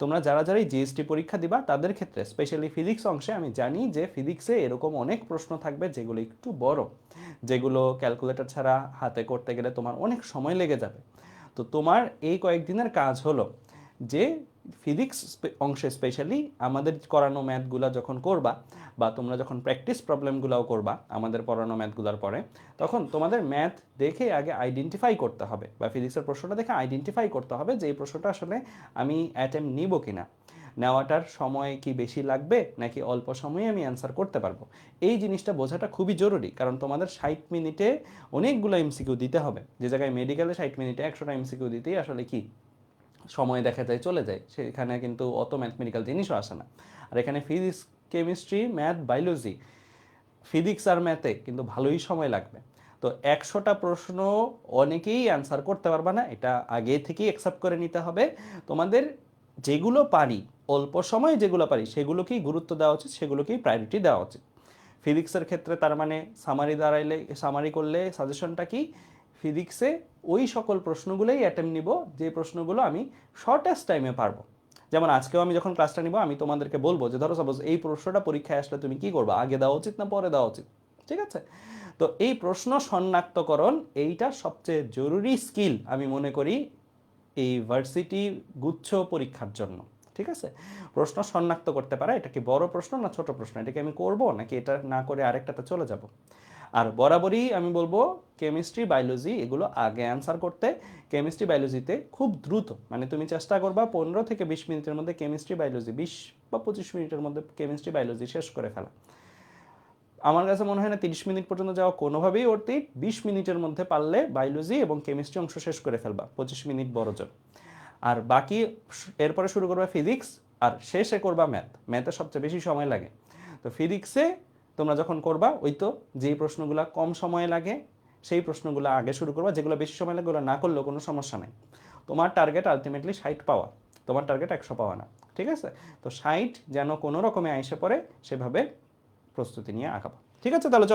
তোমরা যারা যারা জিএসটি পরীক্ষা দিবা, তাদের ক্ষেত্রে স্পেশালি ফিজিক্স অংশে আমি জানি যে ফিজিক্সে এরকম অনেক প্রশ্ন থাকবে যেগুলো একটু বড়। যেগুলো ক্যালকুলেটর ছাড়া হাতে করতে গেলে তোমার অনেক সময় লেগে যাবে। তো তোমার এই কয়েকদিনের কাজ হলো যে ফিজিক্স অংশে স্পেশালি আমাদের করানো ম্যাথগুলো যখন করবা বা তোমরা যখন প্র্যাকটিস প্রবলেমগুলোও করবা আমাদের পড়ানো ম্যাথগুলোর পরে, তখন তোমাদের ম্যাথ দেখে আগে আইডেন্টিফাই করতে হবে বা ফিজিক্সের প্রশ্নটা দেখে আইডেন্টিফাই করতে হবে যে এই প্রশ্নটা আসলে আমি অ্যাটেম্প নিব কিনা। নেওয়াটার সময় কি বেশি লাগবে নাকি অল্প সময়ে আমি অ্যান্সার করতে পারব? এই জিনিসটা বোঝাটা খুবই জরুরি, কারণ তোমাদের ষাট মিনিটে অনেকগুলো এমসিকিউ দিতে হবে। যে জায়গায় মেডিকেলে ষাট মিনিটে একশোটা এমসিকিউ দিতেই আসলে কি? সময় দেখা যায়, চলে যায়। সেখানে কিন্তু অত ম্যাথমেটিক্যাল জিনিসও আসে না। আর এখানে physics chemistry math biology physics আর ম্যাথে কিন্তু ভালোই সময় লাগবে। তো একশোটা প্রশ্ন অনেকেই অ্যান্সার করতে পারবে না। এটা আগে থেকেই অ্যাকসেপ্ট করে নিতে হবে। তোমাদের যেগুলো পারি, অল্প সময়ে যেগুলো পারি, সেগুলোকেই গুরুত্ব দেওয়া উচিত, সেগুলোকেই প্রায়োরিটি দেওয়া উচিত। ফিজিক্সের ক্ষেত্রে তার মানে সামারি দাঁড়াইলে সামারি করলে সাজেশনটা কি? ফিজিক্সে ওই সকল প্রশ্নগুলোই অ্যাটেম্প নিব, যে প্রশ্নগুলো আমি শর্টেস্ট টাইমে পারব। যেমন আজকেও আমি যখন ক্লাসটা নিব, আমি তোমাদেরকে বলব যে, ধরো সাপোজ এই প্রশ্নটা পরীক্ষায় আসলে তুমি কি করবে? আগে দেওয়া উচিত না পরে দেওয়া উচিত? ঠিক আছে? তো এই প্রশ্ন শনাক্তকরণ এইটা সবচেয়ে জরুরি স্কিল আমি মনে করি এই ভার্সিটি গুচ্ছ পরীক্ষার জন্য। ঠিক আছে? প্রশ্ন শনাক্ত করতে পারা, এটা কি বড় প্রশ্ন না ছোট প্রশ্ন? এটাকে আমি করব? নাকি এটা না করে আরেকটাতে চলে যাব? আর বরাবরই আমি বলব কেমিস্ট্রি বায়োলজি এগুলো আগে অ্যান্সার করতে। কেমিস্ট্রি বায়োলজিতে খুব দ্রুত মানে তুমি চেষ্টা করবা পনেরো থেকে বিশ মিনিটের মধ্যে কেমিস্ট্রি বায়োলজি বিশ বা পঁচিশ মিনিটের মধ্যে কেমিস্ট্রি বায়োলজি শেষ করে ফেলা। আমার কাছে মনে হয় না তিরিশ মিনিট পর্যন্ত যাওয়া কোনোভাবেই অর্থে বিশ মিনিটের মধ্যে পারলে বায়োলজি এবং কেমিস্ট্রি অংশ শেষ করে ফেলবা, পঁচিশ মিনিট বড় জোর। আর বাকি এরপরে শুরু করবা ফিজিক্স আর শেষে করবা ম্যাথ ম্যাথে সবচেয়ে বেশি সময় লাগে। তো ফিজিক্সে তোমরা যখন করবা, ওই তো যেই প্রশ্নগুলো কম সময় লাগে, সেই প্রশ্নগুলো আগে শুরু করবা। যেগুলো বেশি সময় লাগে, ওগুলো না করলেও কোনো সমস্যা নেই। তোমার টার্গেট আলটিমেটলি ষাট পাওয়া। তোমার টার্গেট একশো পাওয়া না। ঠিক আছে? তো ষাট যেন কোনো রকমে আইসে পড়ে, সেভাবে প্রস্তুতি নিয়ে আঁকাবা ঠিক আছে? তাহলে